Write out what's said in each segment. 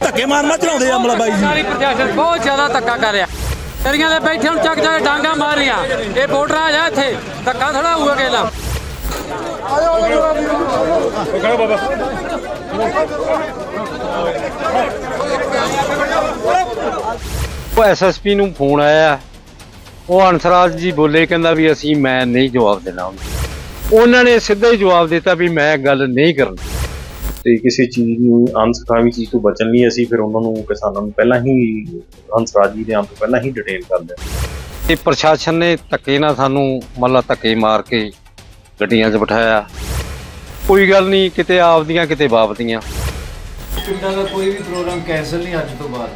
ਧੱਕੇ ਮਾਰ ਮਾਰ ਚਲਾਉਂਦੇ ਆ ਅਮਲਾ ਬਾਈ ਜੀ। ਸਾਰੀ ਪ੍ਰਸ਼ਾਸਨ ਬਹੁਤ ਜ਼ਿਆਦਾ ਧੱਕਾ ਕਰ ਰਿਹਾ। ਤੇਰੀਆਂ ਦੇ ਬੈਠੇ ਹੁਣ ਚੱਕ ਚੱਕ ਡਾਂਗਾ ਮਾਰ ਰਹੀਆਂ। ਇਹ ਵੋਟਰ ਆ ਜਾ ਇੱਥੇ। ਧੱਕਾ ਥੋੜਾ ਹੋਊਗਾ ਕਿਹਲਾ ਉਹ ਐਸਐਸਪੀ ਨੂੰ ਫੋਨ ਆਇਆ। ਉਹ ਹੰਸਰਾਜ ਜੀ ਬੋਲੇ ਕਹਿੰਦਾ ਵੀ ਅਸੀਂ ਮੈਂ ਨਹੀਂ ਜਵਾਬ ਦੇਣਾ ਉਹਨੂੰ। ਨੇ ਸਿੱਧਾ ਹੀ ਜਵਾਬ ਦਿੱਤਾ ਵੀ ਮੈਂ ਗੱਲ ਨਹੀਂ ਕਰਨੀ। ਤੇ ਕਿਸੇ ਚੀਜ਼ ਨੂੰ ਅਨਸਖਾਵੀ ਚੀਜ਼ ਤੋਂ ਬਚਣ ਲਈ ਅਸੀਂ ਫਿਰ ਉਹਨਾਂ ਨੂੰ ਕਿਸਾਨਾਂ ਨੂੰ ਪਹਿਲਾਂ ਹੀ ਹੰਸਰਾਜ ਜੀ ਦੇ ਆਉਣ ਤੋਂ ਪਹਿਲਾਂ ਹੀ ਡਿਟੇਲ ਕਰ ਦਿਆ ਤੇ ਪ੍ਰਸ਼ਾਸਨ ਨੇ ਧੱਕੇ ਨਾਲ ਸਾਨੂੰ ਮੱਲਾ ਧੱਕੇ ਮਾਰ ਕੇ ਗੱਡੀਆਂ 'ਚ ਬਿਠਾਇਆ। ਕੋਈ ਗੱਲ ਨਹੀਂ ਕਿਤੇ ਆਪਦੀਆਂ ਕਿਤੇ ਬਾਪ ਦੀਆਂ। ਪਿੰਡਾਂ ਦਾ ਕੋਈ ਵੀ ਪ੍ਰੋਗਰਾਮ ਕੈਨਸਲ ਨਹੀਂ ਅੱਜ ਤੋਂ ਬਾਅਦ।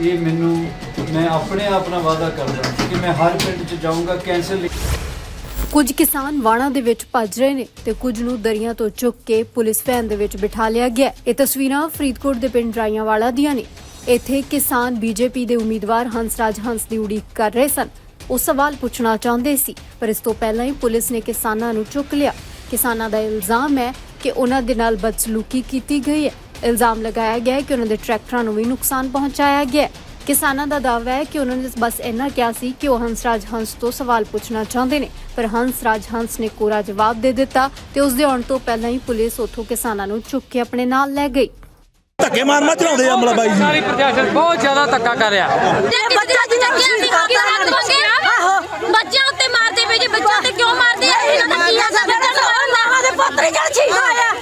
ਇਹ ਮੈਨੂੰ ਮੈਂ ਆਪਣੇ ਆਪ ਨਾਲ ਵਾਅਦਾ ਕਰਦਾ ਕਿ ਮੈਂ ਹਰ ਪਿੰਡ 'ਚ ਜਾਊਂਗਾ ਕੈਨਸਲ ਕੁਝ ਕਿਸਾਨ ਵਾਣਾ ਦੇ ਵਿੱਚ ਭੱਜ ਰਹੇ ਨੇ ਤੇ ਕੁਝ ਨੂੰ ਦਰਿਆ ਤੋਂ ਚੁੱਕ ਕੇ ਪੁਲਿਸ ਵੈਨ ਦੇ ਵਿੱਚ ਬਿਠਾ ਲਿਆ ਗਿਆ ਇਹ ਤਸਵੀਰਾਂ ਫਰੀਦਕੋਟ ਦੇ ਪਿੰਡ ਰਾਈਆਂਵਾਲਾ ਦੀਆਂ ਨੇ। ਇੱਥੇ ਕਿਸਾਨ ਬੀਜੇਪੀ ਦੇ ਉਮੀਦਵਾਰ ਹੰਸਰਾਜ ਹੰਸ ਦੀ ਉਡੀਕ ਕਰ ਰਹੇ ਸਨ। ਉਹ ਸਵਾਲ ਪੁੱਛਣਾ ਚਾਹੁੰਦੇ ਸੀ, ਪਰ ਇਸ ਤੋਂ ਪਹਿਲਾਂ ਹੀ ਪੁਲਿਸ ਨੇ ਕਿਸਾਨਾਂ ਨੂੰ ਚੁੱਕ ਲਿਆ। ਕਿਸਾਨਾਂ ਦਾ ਇਲਜ਼ਾਮ ਹੈ ਕਿ ਉਹਨਾਂ ਦੇ ਨਾਲ ਬਦਸਲੂਕੀ ਕੀਤੀ ਗਈ ਹੈ। ਇਲਜ਼ਾਮ ਲਗਾਇਆ ਗਿਆ ਹੈ ਕਿ ਉਹਨਾਂ ਦੇ ਟਰੈਕਟਰਾਂ ਨੂੰ ਵੀ ਨੁਕਸਾਨ ਪਹੁੰਚਾਇਆ ਗਿਆ ਹੈ। ਕਿਸਾਨਾਂ ਦਾ ਦਾਅਵਾ ਹੈ ਕਿ ਉਹਨਾਂ ਨੇ ਬਸ ਇੰਨਾ ਕਿਹਾ ਸੀ ਕਿ ਉਹ ਹੰਸਰਾਜ ਹੰਸ ਤੋਂ ਸਵਾਲ ਪੁੱਛਣਾ ਚਾਹੁੰਦੇ ਨੇ। ਪਰ ਹੰਸਰਾਜ ਹੰਸ ਨੇ ਕੋਰਾ ਜਵਾਬ ਦੇ ਦਿੱਤਾ ਤੇ ਉਸ ਦੇ ਆਉਣ ਤੋਂ ਪਹਿਲਾਂ ਹੀ ਪੁਲਿਸ ਉੱਥੋਂ ਕਿਸਾਨਾਂ ਨੂੰ ਚੁੱਕ ਕੇ ਆਪਣੇ ਨਾਲ ਲੈ ਗਈ। ਧੱਕੇ ਮਾਰ ਮਾਰ ਚਲਾਉਂਦੇ ਆ ਅਮਲਾ ਬਾਈ ਜੀ। ਸਾਰੀ ਪ੍ਰਸ਼ਾਸਨ ਬਹੁਤ ਜ਼ਿਆਦਾ ਧੱਕਾ ਕਰ ਰਿਹਾ। ਬੱਚਾ ਦੀ ਚੱਕਿਆ ਸੀ ਕਿ ਹੱਥ ਮੰਗੇ ਆਹੋ ਬੱਚਿਆਂ ਉੱਤੇ ਮਾਰਦੇ ਪਏ ਜੇ ਬੱਚਿਆਂ ਤੇ ਕਿਉਂ ਮਾਰਦੇ ਆ ਇਹਨਾਂ ਦਾ ਕੀ ਆ ਸਾਡੇ ਬੱਚਿਆਂ ਨੂੰ ਮਾਰਨਾ ਦੇ ਪੁੱਤਰੀ ਜਲ ਛੀਨਾ ਆ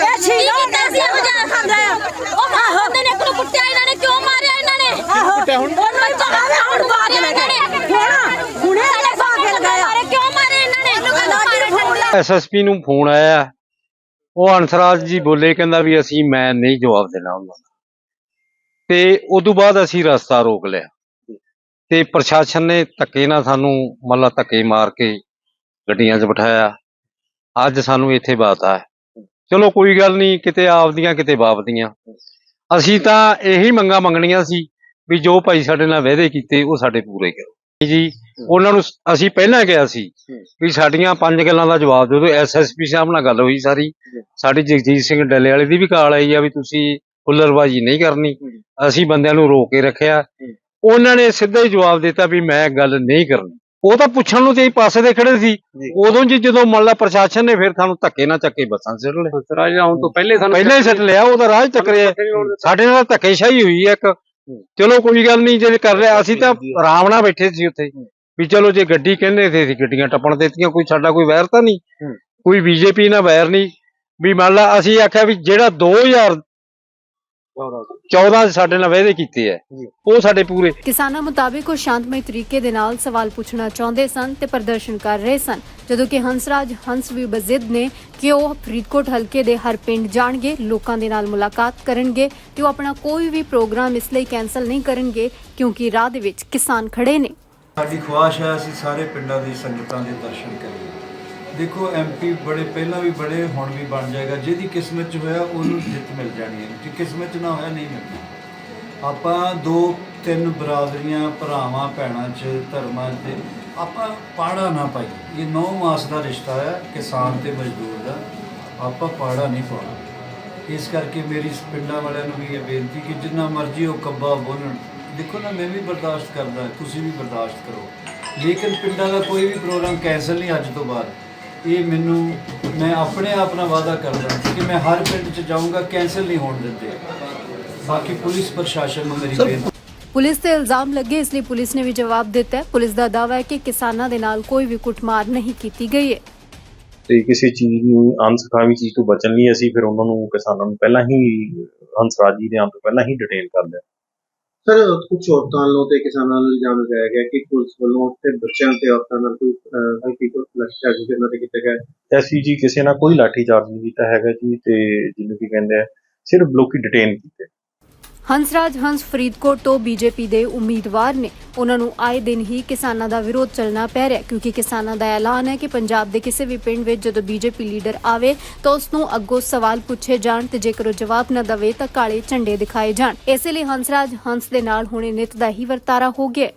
ਇਹ ਛੀਨਾ ਹੁੰਦਾ ਸੀ ਉਹ ਜਾ ਖਾਂਦਾ ਆ ਉਹ ਮਾਰਦੇ ਨੇ ਇੱਕ ਨੂੰ ਕੁੱਟਿਆ ਇਹਨਾਂ ਨੇ ਕਿਉਂ ਮਾਰਿਆ ਇਹਨਾਂ ਨੇ ਕੁੱਟਿਆ ਹੁਣ ਬੱਚਾ ਮਾਰਿਆ ਹੁਣ ਬਾਗ ਲੈ ਗਏ ਹੁਣ ਹੁਣੇ ਸਾਡੇ ਬਾਗ ਲਗਾਇਆ ਕਿਉਂ ਮਾਰੇ ਇਹਨਾਂ ਨੇ ਐਸਐਸਪੀ ਨੂੰ ਫੋਨ ਆਇਆ। ਉਹ ਹੰਸਰਾਜ ਜੀ ਬੋਲੇ, ਕਹਿੰਦਾ ਵੀ ਅਸੀਂ, ਮੈਂ ਨਹੀਂ ਜਵਾਬ ਦੇਣਾ ਉਹਨਾਂ ਦਾ। ਤੇ ਉਦੋਂ ਬਾਅਦ ਅਸੀਂ ਰਸਤਾ ਰੋਕ ਲਿਆ। ਤੇ ਪ੍ਰਸ਼ਾਸਨ ਨੇ ਧੱਕੇ ਨਾਲ ਸਾਨੂੰ ਮੱਲਾ ਧੱਕੇ ਮਾਰ ਕੇ ਗੱਡੀਆਂ 'ਚ ਬਿਠਾਇਆ। ਅੱਜ ਸਾਨੂੰ ਇੱਥੇ ਬਾਤਾ ਹੈ ਚਲੋ ਕੋਈ ਗੱਲ ਨਹੀਂ, ਕਿਤੇ ਆਪਦੀਆਂ, ਕਿਤੇ ਬਾਪਦੀਆਂ ਅਸੀਂ ਤਾਂ ਇਹੀ ਮੰਗਾਂ ਮੰਗਣੀਆਂ ਸੀ ਵੀ ਜੋ ਭਾਈ ਸਾਡੇ ਨਾਲ ਵਾਅਦੇ ਕੀਤੇ, ਉਹ ਸਾਡੇ ਪੂਰੇ ਕਰੋ। ਜੀ ਉਹਨਾਂ ਨੂੰ ਅਸੀਂ ਪਹਿਲਾਂ ਕਿਹਾ ਸੀ ਵੀ ਸਾਡੀਆਂ ਪੰਜ ਗੱਲਾਂ ਦਾ ਜਵਾਬ ਦਿਓ ਤੇ ਐਸਐਸਪੀ ਸਾਹਿਬ ਨਾਲ ਗੱਲ ਹੋਈ ਸਾਰੀ। ਸਾਡੀ ਜਗਜੀਤ ਸਿੰਘ ਡੱਲੇ ਵਾਲੇ ਦੀ ਵੀ ਕਾਲ ਆਈ ਆ ਵੀ ਤੁਸੀਂ ਹੁੱਲੜਬਾਜੀ ਨਹੀਂ ਕਰਨੀ। ਅਸੀਂ ਬੰਦਿਆਂ ਨੂੰ ਰੋਕ ਕੇ ਰੱਖਿਆ। ਉਹਨਾਂ ਨੇ ਸਿੱਧਾ ਹੀ ਜਵਾਬ ਦਿੱਤਾ ਵੀ ਮੈਂ ਗੱਲ ਨਹੀਂ ਕਰਨੀ। ਉਹ ਤਾਂ ਪੁੱਛਣ ਨੂੰ ਤੇ ਪਾਸੇ ਦੇ ਖੜੇ ਸੀ। ਉਦੋਂ ਜੀ ਜਦੋਂ ਮੰਨ ਲਾ ਪ੍ਰਸ਼ਾਸਨ ਨੇ ਫਿਰ ਸਾਨੂੰ ਧੱਕੇ ਨਾਲ ਚੱਕੇ ਬੱਸਾਂ ਸਿਰ ਲਏ ਰਾਜ ਆਉਣ ਤੋਂ ਪਹਿਲੇ ਸਾਨੂੰ ਪਹਿਲਾਂ ਹੀ ਸੱਟ ਲਿਆ ਉਹਦਾ ਰਾਜ ਚੱਕਰਿਆ ਸਾਡੇ ਨਾਲ ਧੱਕੇਸ਼ਾਹੀ ਹੋਈ ਹੈ ਇੱਕ। ਚਲੋ ਕੋਈ ਗੱਲ ਨਹੀਂ ਜੇ ਕਰ ਲਿਆ ਅਸੀਂ ਤਾਂ ਆਰਾਮ ਨਾਲ ਬੈਠੇ ਸੀ ਉੱਥੇ। ਵੀ ਚਲੋ ਜੇ ਗੱਡੀ ਕਹਿੰਦੇ ਤੇ ਅਸੀਂ ਗੱਡੀਆਂ ਟੱਪਣ ਦਿੱਤੀਆਂ ਕੋਈ ਸਾਡਾ ਕੋਈ ਵੈਰ ਤਾਂ ਨਹੀਂ। ਕੋਈ ਬੀਜੇਪੀ ਨਾਲ ਵੈਰ ਨਹੀਂ। ਵੀ ਮੰਨ ਲਾ ਅਸੀਂ ਆਖਿਆ ਵੀ ਜਿਹੜਾ 2014 ਚ ਸਾਡੇ ਨਾਲ ਵਾਅਦੇ ਕੀਤੇ ਐ ਉਹ ਸਾਡੇ ਪੂਰੇ। ਕਿਸਾਨਾਂ ਮੁਤਾਬਿਕ ਉਹ ਸ਼ਾਂਤਮਈ ਤਰੀਕੇ ਦੇ ਨਾਲ ਸਵਾਲ ਪੁੱਛਣਾ ਚਾਹੁੰਦੇ ਸਨ ਤੇ ਪ੍ਰਦਰਸ਼ਨ ਕਰ ਰਹੇ ਸਨ। ਜਦੋਂ ਕਿ ਹੰਸਰਾਜ ਹੰਸ ਵੀ ਬਜ਼ਿੱਦ ਨੇ ਕਿ ਉਹ ਫਰੀਦਕੋਟ ਹਲਕੇ ਦੇ ਹਰ ਪਿੰਡ ਜਾਣਗੇ ਲੋਕਾਂ ਦੇ ਨਾਲ ਮੁਲਾਕਾਤ ਕਰਨਗੇ ਤੇ ਉਹ ਆਪਣਾ ਕੋਈ ਵੀ ਪ੍ਰੋਗਰਾਮ ਇਸ ਲਈ ਕੈਨਸਲ ਨਹੀਂ ਕਰਨਗੇ ਕਿਉਂਕਿ ਰਾਹ ਦੇ ਵਿੱਚ ਕਿਸਾਨ ਖੜੇ ਨੇ। ਸਾਡੀ ਖੁਆਇਸ਼ ਹੈ, ਅਸੀਂ ਸਾਰੇ ਪਿੰਡਾਂ ਦੀ ਸੰਗਤਾਂ ਦੇ ਦਰਸ਼ਨ ਕਰੀਏ। ਦੇਖੋ ਐਮਪੀ ਬੜੇ, ਪਹਿਲਾਂ ਵੀ ਬੜੇ, ਹੁਣ ਵੀ ਬਣ ਜਾਏਗਾ। ਜਿਹਦੀ ਕਿਸਮਤ 'ਚ ਹੋਇਆ, ਉਹਨੂੰ ਜਿੱਤ ਮਿਲ ਜਾਣੀ ਹੈ। ਜੇ ਕਿਸਮਤ 'ਚ ਨਾ ਹੋਇਆ, ਨਹੀਂ ਮਿਲਣਾ। ਆਪਾਂ ਦੋ, ਤਿੰਨ ਬਰਾਦਰੀਆਂ, ਭਰਾਵਾਂ, ਭੈਣਾਂ 'ਚ, ਧਰਮਾਂ 'ਚ, ਆਪਾਂ ਪਾੜਾ ਨਾ ਪਾਈ ਇਹ ਨੌ ਮਾਸ ਦਾ ਰਿਸ਼ਤਾ ਹੈ, ਕਿਸਾਨ ਤੇ ਮਜ਼ਦੂਰ ਦਾ। ਆਪਾਂ ਪਾੜਾ ਨਹੀਂ ਪਾਉਣਾ। ਇਸ ਕਰਕੇ ਮੇਰੀ ਪਿੰਡਾਂ ਵਾਲਿਆਂ ਨੂੰ ਵੀ ਇਹ ਬੇਨਤੀ ਕਿ ਜਿੰਨਾ ਮਰਜ਼ੀ ਉਹ ਕੱਬਾ ਬੋਲਣ ਦੇਖੋ ਨਾ ਮੈਂ ਵੀ ਬਰਦਾਸ਼ਤ ਕਰਦਾ ਤੁਸੀਂ ਵੀ ਬਰਦਾਸ਼ਤ ਕਰੋ। ਲੇਕਿਨ ਪਿੰਡਾਂ ਦਾ ਕੋਈ ਵੀ ਪ੍ਰੋਗਰਾਮ ਕੈਨਸਲ ਨਹੀਂ ਅੱਜ ਤੋਂ ਬਾਅਦ। ਇਹ ਮੈਨੂੰ ਮੈਂ ਆਪਣੇ ਆਪ ਨਾਲ ਵਾਅਦਾ ਕਰਦਾ ਕਿ ਮੈਂ ਹਰ ਪਿੰਡ 'ਚ ਜਾਊਂਗਾ ਕੈਨਸਲ ਨਹੀਂ ਹੋਣ ਦਿੰਦੇ। ਬਾਕੀ ਪੁਲਿਸ ਪ੍ਰਸ਼ਾਸਨ ਨੂੰ ਮੇਰੀ ਬੇਨਤੀ ਪੁਲਿਸ ਤੇ ਇਲਜ਼ਾਮ ਲੱਗੇ ਇਸ ਲਈ ਪੁਲਿਸ ਨੇ ਵੀ ਜਵਾਬ ਦਿੱਤਾ ਹੈ। ਪੁਲਿਸ ਦਾ ਦਾਅਵਾ ਹੈ ਕਿ ਕਿਸਾਨਾਂ ਦੇ ਨਾਲ ਕੋਈ ਵੀ ਕੁੱਟਮਾਰ ਨਹੀਂ ਕੀਤੀ ਗਈ ਹੈ। ਤੇ ਕਿਸੇ ਚੀਜ਼ ਨੂੰ ਅਨਸਖਾਵੀ ਚੀਜ਼ ਤੋਂ ਬਚਣ ਲਈ ਅਸੀਂ ਫਿਰ ਉਹਨਾਂ ਨੂੰ ਕਿਸਾਨਾਂ ਨੂੰ ਪਹਿਲਾਂ ਹੀ ਹੰਸਰਾਜ ਜੀ ਦੇ ਆਉਣ ਤੋਂ ਪਹਿਲਾਂ ਹੀ ਡਿਟੇਲ ਕਰ ਦਿਆ ਸਰ ਕੁਝ ਔਰਤਾਂ ਵੱਲੋਂ ਤੇ ਕਿਸਾਨਾਂ ਨੂੰ ਇਲਜ਼ਾਮ ਲਗਾਇਆ ਗਿਆ ਕਿ ਪੁਲਿਸ ਵੱਲੋਂ ਤੇ ਬੱਚਿਆਂ ਤੇ ਔਰਤਾਂ ਨਾਲ ਕੋਈ ਹਲਕੀ ਕੋਈ ਲਾਠੀਚਾਰਜ ਕਰਨਾ ਤੇ ਕੀਤਾ ਗਿਆ ਹੈ। ਐਸੀ ਜੀ, ਕਿਸੇ ਨਾਲ ਕੋਈ ਲਾਠੀਚਾਰਜ ਨਹੀਂ ਕੀਤਾ ਹੈਗਾ ਜੀ, ਤੇ ਜਿਹਨੂੰ ਕੀ ਕਹਿੰਦੇ ਆ, ਸਿਰਫ ਲੋਕੀ ਡਿਟੇਨ ਕੀਤੇ ਹੰਸਰਾਜ ਹੰਸ ਫਰੀਦਕੋਟ ਤੋਂ ਬੀਜੇਪੀ ਦੇ ਉਮੀਦਵਾਰ ਨੇ। ਉਹਨਾਂ ਨੂੰ ਆਏ ਦਿਨ ਹੀ ਕਿਸਾਨਾਂ ਦਾ ਵਿਰੋਧ ਚੱਲਣਾ ਪੈ ਰਿਹਾ ਹੈ, ਕਿਉਂਕਿ ਕਿਸਾਨਾਂ ਦਾ ਐਲਾਨ ਹੈ ਕਿ ਪੰਜਾਬ ਦੇ ਕਿਸੇ ਵੀ ਪਿੰਡ ਵਿੱਚ ਜਦੋਂ ਬੀਜੇਪੀ ਲੀਡਰ ਆਵੇ, ਤਾਂ ਉਸ ਨੂੰ ਅੱਗੋਂ ਸਵਾਲ ਪੁੱਛੇ ਜਾਣ ਤੇ ਜੇਕਰ ਉਹ ਜਵਾਬ ਨਾ ਦੇਵੇ, ਤਾਂ ਕਾਲੇ ਝੰਡੇ ਦਿਖਾਏ ਜਾਣ। ਇਸੇ ਲਈ ਹੰਸਰਾਜ ਹੰਸ ਦੇ ਨਾਲ ਹੁਣੇ ਨਿਤ ਦਾ ਹੀ ਵਰਤਾਰਾ ਹੋ ਗਿਆ